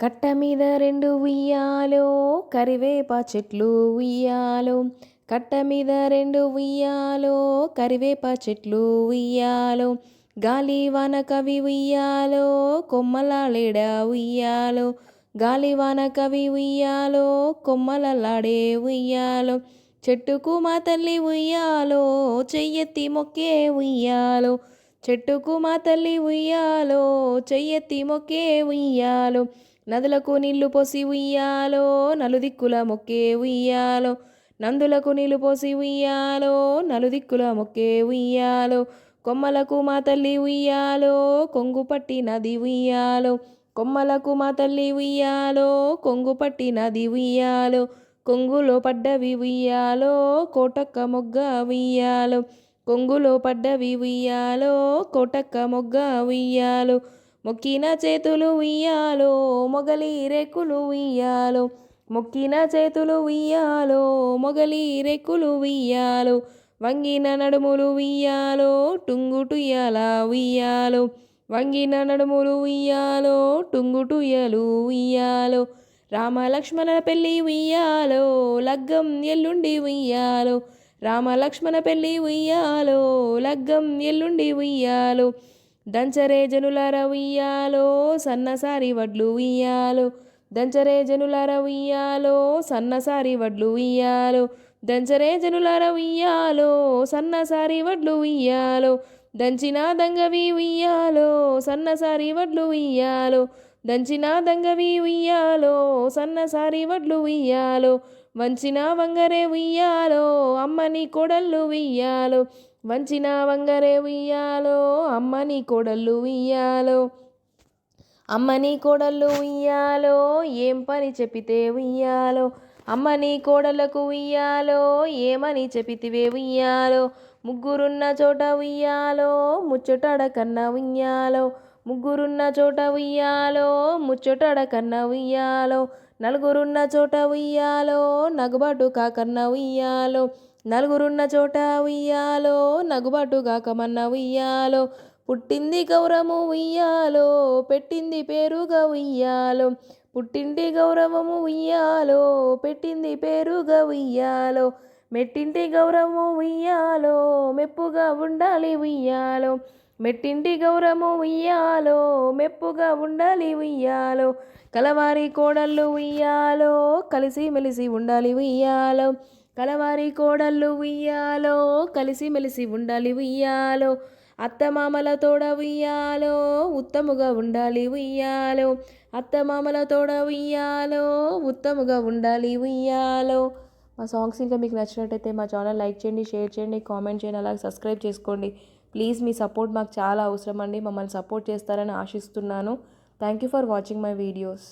కట్ట మీద రెండు ఉయ్యాలో కరివేప చెట్లు ఉయ్యాలో. కట్ట మీద రెండు ఉయ్యాలో కరివేప చెట్లు ఉయ్యాలో. గాలివాన కవి ఉయ్యాలో కొమ్మలాడేడ ఉయ్యాలో. గాలివాన కవి ఉయ్యాలో కొమ్మలలాడే ఉయ్యాలో. చెట్టుకు మా తల్లి ఉయ్యాలో చెయ్యెత్తి మొక్కే ఉయ్యాలో. చెట్టుకు మా తల్లి ఉయ్యాలో చెయ్యెత్తి మొక్కే ఉయ్యాలో. నదులకు నీళ్ళు పోసి ఉయ్యాలో నలుదిక్కుల మొక్కే ఉయ్యాలో. నందులకు నీళ్ళు పోసి ఉయ్యాలో నలుదిక్కుల మొక్కే ఉయ్యాలో. కొమ్మలకు మా తల్లి ఉయ్యాలో కొంగు పట్టి నది ఉయ్యాలో. కొమ్మలకు మా తల్లి ఉయ్యాలో కొంగు పట్టి నది ఉయ్యాలో. కొంగులో పడ్డవి ఉయ్యాలో కోటక్క మొగ్గ ఉయ్యాలో. కొంగులో పడ్డవి ఉయ్యాలో కోటక్క మొగ్గ ఉయ్యాలో. మొక్కిన చేతులు ఉయ్యాలో మొగలి రెక్కులు ఉయ్యాలో. మొక్కిన చేతులు ఉయ్యాలో మొగలి రెక్కులు ఉయ్యాలో. వంగిన నడుములు ఉయ్యాలో టుంగుటుయ్యాల ఉయ్యాలో. వంగిన నడుములు ఉయ్యాలో టుంగుటుయ్యలు ఉయ్యాలో. రామలక్ష్మణ పెళ్ళి ఉయ్యాలో లగ్గం ఎల్లుండి ఉయ్యాలో. రామలక్ష్మణ పెళ్ళి ఉయ్యాలో లగ్గం ఎల్లుండి ఉయ్యాలో. దంచరే జనులార ఉయ్యాలో సన్నసారి వడ్లు ఉయ్యాలో. దంచరే జనులార ఉయ్యాలో సన్నసారి వడ్లు ఉయ్యాలో. దంచరే జనులార ఉయ్యాలో సన్నసారి వడ్లు ఉయ్యాలో. దంచిన దంగవి ఉయ్యాలో సన్నసారి వడ్లు ఉయ్యాలో. దంచిన దంగవి ఉయ్యాలో సన్నసారి వడ్లు ఉయ్యాలో. వంచిన వంగరే ఉయ్యాలో అమ్మని కొడళ్ళు ఉయ్యాలో. వంచిన వంగరే ఉయ్యాలో అమ్మని కొడళ్ళు ఉయ్యాలో. అమ్మని కోడళ్ళు ఉయ్యాలో ఏం పని చెప్పితే ఉయ్యాలో. అమ్మని కోడలకు ఉయ్యాలో ఏమని చెప్పితివే ఉయ్యాలో. ముగ్గురున్న చోట ఉయ్యాలో ముచ్చటడ కన్న ఉయ్యాలో. ముగ్గురున్న చోట ఉయ్యాలో ముచ్చటడకన్న ఉయ్యాలో. నలుగురున్న చోట ఉయ్యాలో నగుబాటు కాకన్నా ఉయ్యాలో. నలుగురున్న చోట ఉయ్యాలో నగుబాటు కాకమన్న ఉయ్యాలో పుట్టింది గౌరవము ఉయ్యాలో పెట్టింది పేరుగా ఉయ్యాలో పుట్టింటి గౌరవము ఉయ్యాలో పెట్టింది పేరుగా ఉయ్యాలో మెట్టింటి గౌరవము ఉయ్యాలో మెప్పుగా ఉండాలి ఉయ్యాలో మెట్టింటి గౌరవము ఉయ్యాలో మెప్పుగా ఉండాలి ఉయ్యాలో కలవారి కోడళ్ళు ఉయ్యాలో కలిసి మెలిసి ఉండాలి ఉయ్యాలో కలవారి కోడళ్ళు ఉయ్యాలో కలిసి మెలిసి ఉండాలి ఉయ్యాలో. అత్తమామల తోడ ఉయ్యాలో ఉత్తముగా ఉండాలి ఉయ్యాలో. అత్తమామల తోడ ఉయ్యాలో ఉత్తముగా ఉండాలి ఉయ్యాలో. మా సాంగ్స్ ఇంకా మీకు నచ్చినట్టయితే మా ఛానల్ లైక్ చేయండి షేర్ చేయండి కామెంట్ చేయండి అలాగే సబ్స్క్రైబ్ చేసుకోండి. ప్లీజ్ మీ సపోర్ట్ మాకు చాలా అవసరం అండి. మమ్మల్ని సపోర్ట్ చేస్తారని ఆశిస్తున్నాను. Thank you for watching my videos.